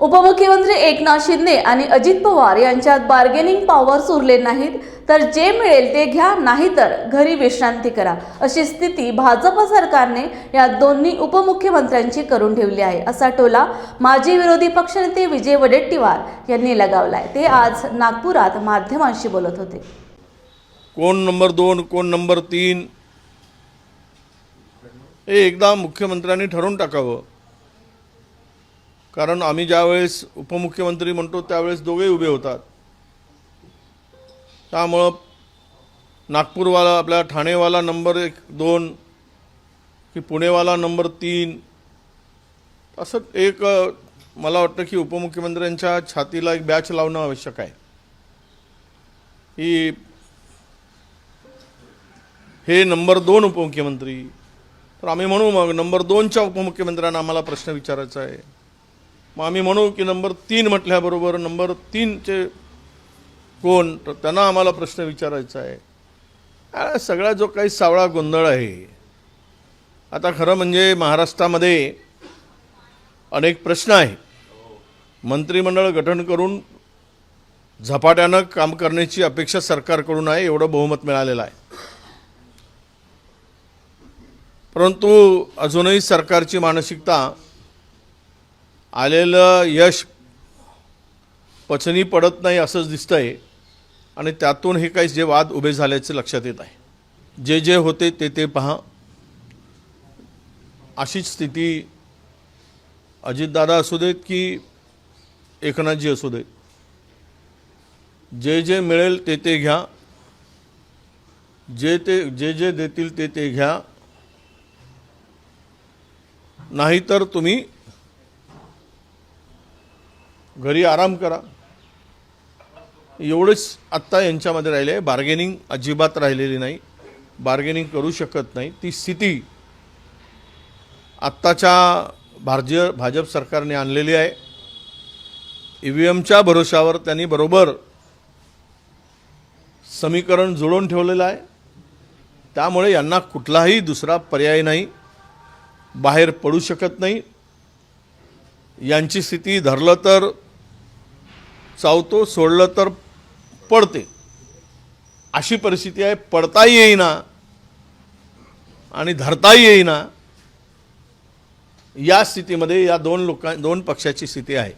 उपमुख्यमंत्री एकनाथ शिंदे आणि अजित पवार यांच्यात बार्गेनिंग पॉवर्स उरले नाहीत. तर जे मिळेल ते घ्या नाही तर घरी विश्रांती करा अशी स्थिती भाजप सरकारने या दोन्ही उपमुख्यमंत्र्यांची करून ठेवली आहे. असा टोला माजी विरोधी पक्षनेते विजय वडेट्टीवार यांनी लगावलाय. ते आज नागपुरात माध्यमांशी बोलत होते. कोण नंबर दोन कोण नंबर तीन? हे एकदा मुख्यमंत्र्यांनी ठरवून टाकावं. कारण आम्ही ज्यावेळेस उपमुख्यमंत्री म्हणतो त्यावेळेस दोघे उभे होतात. त्यामुळं नागपूरवाला आपला ठाणेवाला नंबर एक दोन की पुणेवाला नंबर तीन असं एक मला वाटतं की उपमुख्यमंत्र्यांच्या छातीला एक बॅच लावणं आवश्यक आहे. ही हे नंबर दोन उपमुख्यमंत्री तर आम्ही म्हणू मग नंबर दोनच्या उपमुख्यमंत्र्यांना आम्हाला प्रश्न विचारायचा आहे. मग आम्ही म्हणू की नंबर तीन म्हटल्याबरोबर नंबर तीनचे कोण? तर त्यांना आम्हाला प्रश्न विचारायचा आहे. सगळा जो काही सावळा गोंधळ आहे आता खरं म्हणजे महाराष्ट्रामध्ये अनेक प्रश्न आहे मंत्रिमंडळ गठन करून झपाट्यानं काम करण्याची अपेक्षा सरकारकडून आहे एवढं बहुमत मिळालेलं आहे. परंतु अजूनही सरकारची मानसिकता आलेलं यश पचनी पडत नाही असंच दिसतंय. आणि त्यातून हे काही जे वाद उभे झाल्याचे लक्षात येत आहे. जे जे होते ते ते पहा. अशीच स्थिती अजितदादा असू देत की एकनाथजी असू देत. जे जे मिळेल ते ते घ्या. जे ते जे जे देतील ते ते घ्या. नाहीतर तुम्ही घरी आराम करा. एवढंच आत्ता यांच्यामध्ये राहिले आहे बार्गेनिंग अजिबात राहिलेली नाही. बार्गेनिंग करू शकत नाही. ती स्थिती आत्ताच्या भारतीय भाजप सरकारने आणलेली आहे. ई व्ही एमच्या भरोशावर त्यांनी बरोबर समीकरण जुळवून ठेवलेलं आहे. त्यामुळे यांना कुठलाही दुसरा पर्याय नाही. बाहेर पडू शकत नाही. यांची स्थिती धरलं तर चावतो सोडलं तर पडते. अशी परिस्थिती आहे पडताही येईना आणि धरताही येईना या स्थितीमध्ये या दोन लोकां दोन पक्षाची स्थिती आहे.